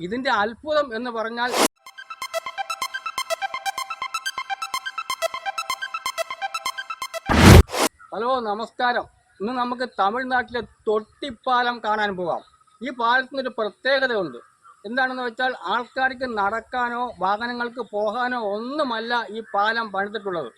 ഇതിന്റെ അത്ഭുതം എന്ന് പറഞ്ഞാൽ ഹലോ നമസ്കാരം. ഇന്ന് നമുക്ക് തമിഴ്നാട്ടിലെ തൊട്ടിപ്പാലം കാണാൻ പോകാം ഈ പാലത്തിനൊരു പ്രത്യേകതയുണ്ട്. എന്താണെന്ന് വെച്ചാൽ ആൾക്കാർക്ക് നടക്കാനോ വാഹനങ്ങൾക്ക് പോകാനോ ഒന്നുമല്ല ഈ പാലം പണിതിട്ടുള്ളത്.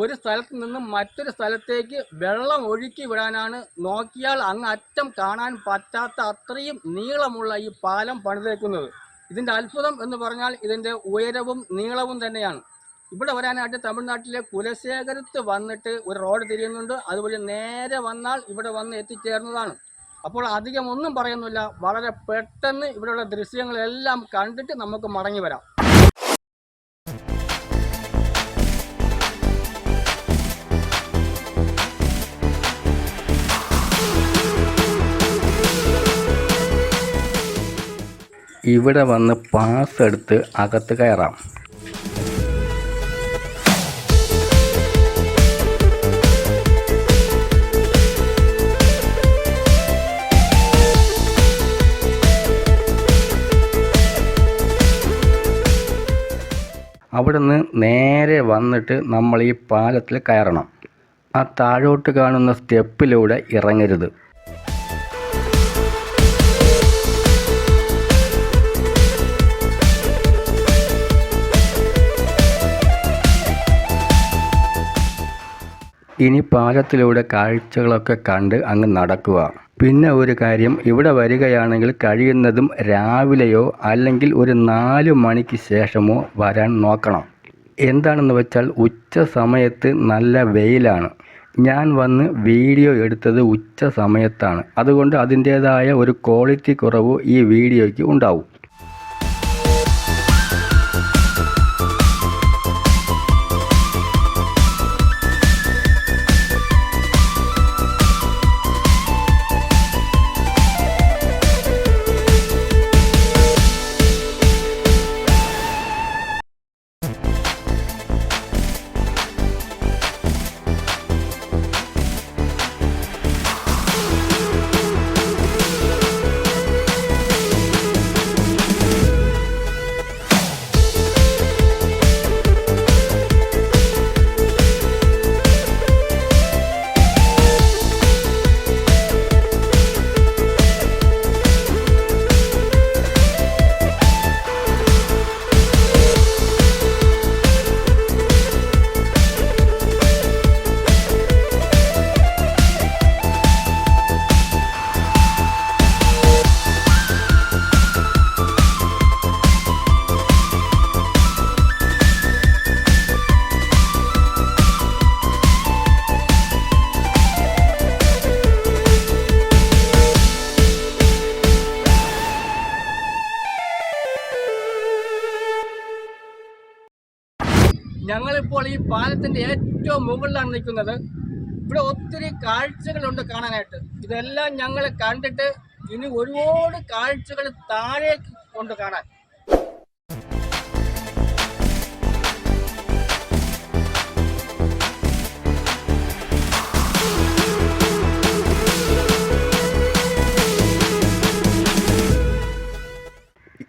ഒരു സ്ഥലത്ത് നിന്നും മറ്റൊരു സ്ഥലത്തേക്ക് വെള്ളം ഒഴുക്കി വിടാനാണ് നോക്കിയാൽ അങ്ങ് അറ്റം കാണാൻ പറ്റാത്ത അത്രയും നീളമുള്ള ഈ പാലം പണിതേക്കുന്നത്. ഇതിന്റെ അത്ഭുതം എന്ന് പറഞ്ഞാൽ ഇതിന്റെ ഉയരവും നീളവും തന്നെയാണ്. ഇവിടെ വരാനായിട്ട് തമിഴ്നാട്ടിലെ കുലശേഖരത്ത് വന്നിട്ട് ഒരു റോഡ് തിരിയുന്നുണ്ട്. അതുപോലെ നേരെ വന്നാൽ ഇവിടെ വന്ന് എത്തിച്ചേർന്നതാണ്. അപ്പോൾ അധികം ഒന്നും പറയുന്നില്ല. വളരെ പെട്ടെന്ന് ഇവിടെയുള്ള ദൃശ്യങ്ങളെല്ലാം കണ്ടിട്ട് നമുക്ക് മടങ്ങി വരാം. ഇവിടെ വന്ന് പാസ് എടുത്ത് അകത്ത് കയറാം. അവിടുന്ന് നേരെ വന്നിട്ട് നമ്മൾ ഈ പാലത്തിൽ കയറണം. ആ താഴോട്ട് കാണുന്ന സ്റ്റെപ്പിലൂടെ ഇറങ്ങരുത്. ഇനി പാലത്തിലൂടെ കാഴ്ചകളൊക്കെ കണ്ട് അങ്ങ് നടക്കുക. പിന്നെ ഒരു കാര്യം ഇവിടെ വരികയാണെങ്കിൽ കഴിയുന്നതും രാവിലെയോ അല്ലെങ്കിൽ ഒരു നാല് മണിക്ക് ശേഷമോ വരാൻ നോക്കണം. എന്താണെന്ന് വെച്ചാൽ ഉച്ച സമയത്ത് നല്ല വെയിലാണ്. ഞാൻ വന്ന് വീഡിയോ എടുത്തത് ഉച്ച സമയത്താണ്. അതുകൊണ്ട് അതിന്റേതായ ഒരു ക്വാളിറ്റി കുറവ് ഈ വീഡിയോയ്ക്ക് ഉണ്ടാവും. ഞങ്ങളിപ്പോൾ ഈ പാലത്തിന്റെ ഏറ്റവും മുകളിലാണ് നിൽക്കുന്നത്. ഇവിടെ ഒത്തിരി കാഴ്ചകളുണ്ട് കാണാനായിട്ട്. ഇതെല്ലാം ഞങ്ങൾ കണ്ടിട്ട് ഇനി ഒരുപാട് കാഴ്ചകൾ താഴേക്ക് കൊണ്ട് കാണാൻ.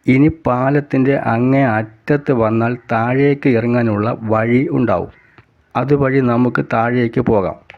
ഇനി പാലത്തിന്റെ അങ്ങേ അറ്റത്ത് വന്നാൽ താഴേക്ക് ഇറങ്ങാനുള്ള വഴി ഉണ്ടാവും. അതുവഴി നമുക്ക് താഴേക്ക് പോകാം.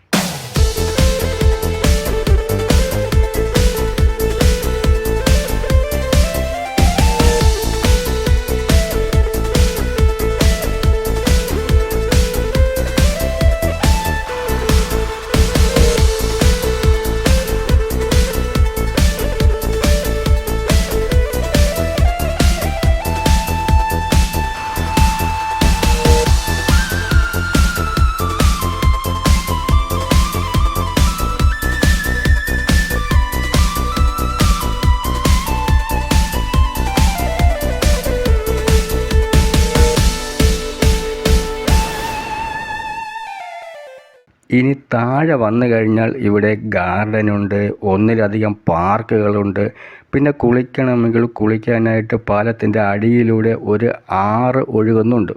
ഇനി താഴെ വന്നു കഴിഞ്ഞാൽ ഇവിടെ ഗാർഡനുണ്ട് ഒന്നിലധികം പാർക്കുകളുണ്ട്. പിന്നെ കുളിക്കണമെങ്കിൽ കുളിക്കാനായിട്ട് പാലത്തിന്റെ അടിയിലൂടെ ഒരു ആറ് ഒഴുകുന്നുണ്ട്.